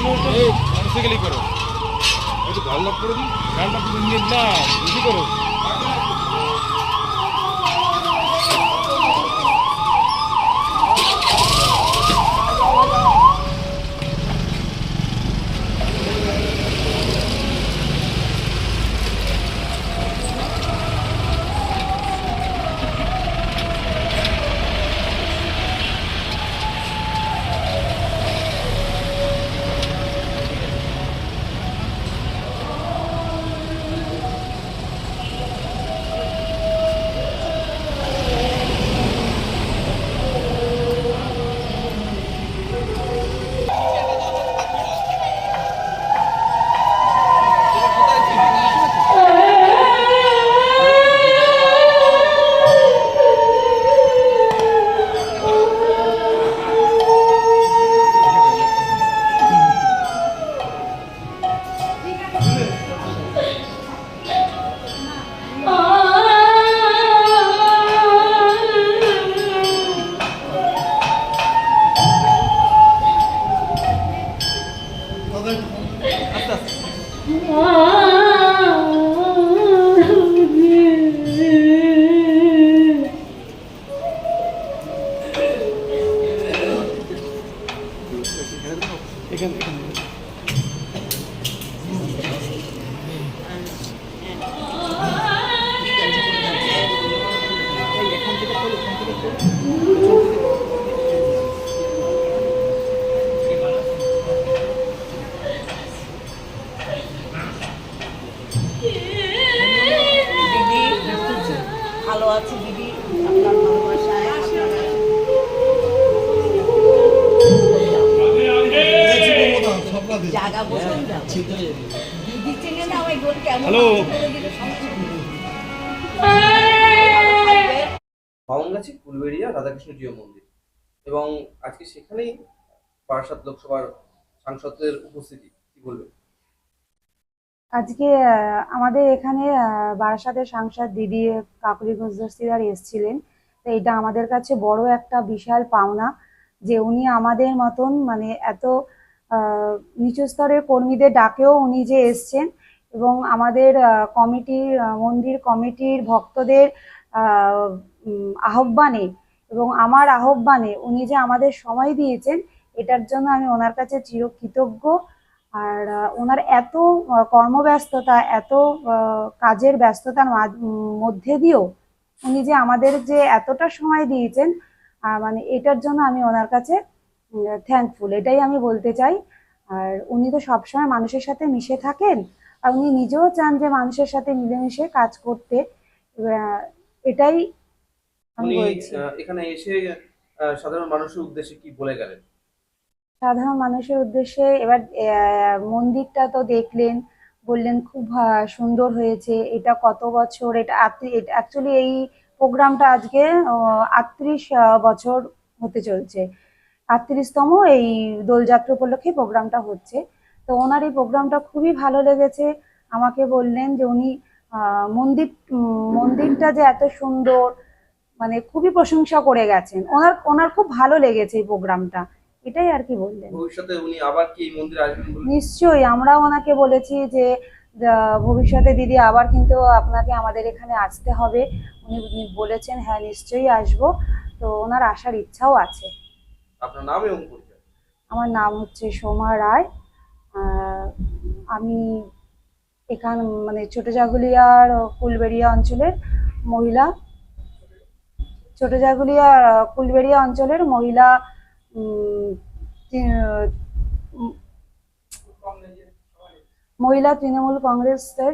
মোটরসাইকেলই করো। ভালো করে দিন না বেশি করো। ভালো আছি দিদি আপনার জায়গা বসুন দিদি চেনে না ওই গোল কেমন হ্যালো। করে দিলে সমস্যা নেই। বামনগাছি ফুলবেড়িয়া রাধাকৃষ্ণ জিও মন্দির। এবং আজকে সেখানেই বারাসাত লোকসভার সাংসদের উপস্থিতি কি বলবেন? আজকে আহ, আমাদের এখানে আহ, বারাসাতের সাংসদ দিদি কাকুলি ঘোষদস্তিদার এসেছিলেন। তো এটা আমাদের কাছে বড় একটা বিশাল পাওনা যে উনি আমাদের মতন মানে এত নিচু স্তরের কর্মীদের ডাকেও উনি যে এসছেন এবং আমাদের কমিটির মন্দির কমিটির ভক্তদের আহ্বানে এবং আমার আহ্বানে উনি যে আমাদের সময় দিয়েছেন, এটার জন্য আমি ওনার কাছে চিরকৃতজ্ঞ। আর ওনার এত কর্মব্যস্ততা, এত কাজের ব্যস্ততার মধ্যে দিয়েও উনি যে আমাদের যে এতটা সময় দিয়েছেন মানে এটার জন্য আমি ওনার কাছে থ্যাঙ্কফুল এটাই আমি বলতে চাই। আর উনি তো সবসময় মানুষের সাথে মিশে থাকেন আর উনি নিজেও চান যে মানুষের সাথে মিলেমিশে কাজ করতে। এটাই আমি বলছি। এখানে এসে সাধারণ মানুষের উদ্দেশ্যে কি বলে গেলেন? সাধারণ মানুষের উদ্দেশ্যে এবার মন্দিরটা তো দেখলেন বললেন খুব সুন্দর হয়েছে এটা কত বছর এটা অ্যাকচুয়ালি এই প্রোগ্রামটা আজকে আটত্রিশ বছর হতে চলছে। আটত্রিশতম এই দোলযাত্রা উপলক্ষে প্রোগ্রামটা হচ্ছে। তো ওনার এই প্রোগ্রামটা খুবই ভালো লেগেছে। আমাকে বললেন যে উনি মন্দির মন্দিরটা যে এত সুন্দর মানে খুবই প্রশংসা করে গেছেন। ওনার ওনার খুব ভালো লেগেছে এই প্রোগ্রামটা। এটাই আর কি বললেন। ভবিষ্যতে উনি আবার কি এই মন্দিরে আসবেন নিশ্চয়ই আমরাও ওনাকে বলেছি যে ভবিষ্যতে দিদি আবার কিন্তু আপনাকে আমাদের এখানে আসতে হবে। উনি উনি বলেছেন হ্যাঁ নিশ্চয়ই আসব। তো ওনার আসার ইচ্ছাও আছে। আপনার নাম এবং পরিচয়। আমার নাম হচ্ছে সোমা রায়। আমি এখান মানে ছোট জাগুলিয়ার কুলবেড়িয়া অঞ্চলের মহিলা। ছোট জাগুলিয়া কুলবেড়িয়া অঞ্চলের মহিলা মহিলা তৃণমূল কংগ্রেসের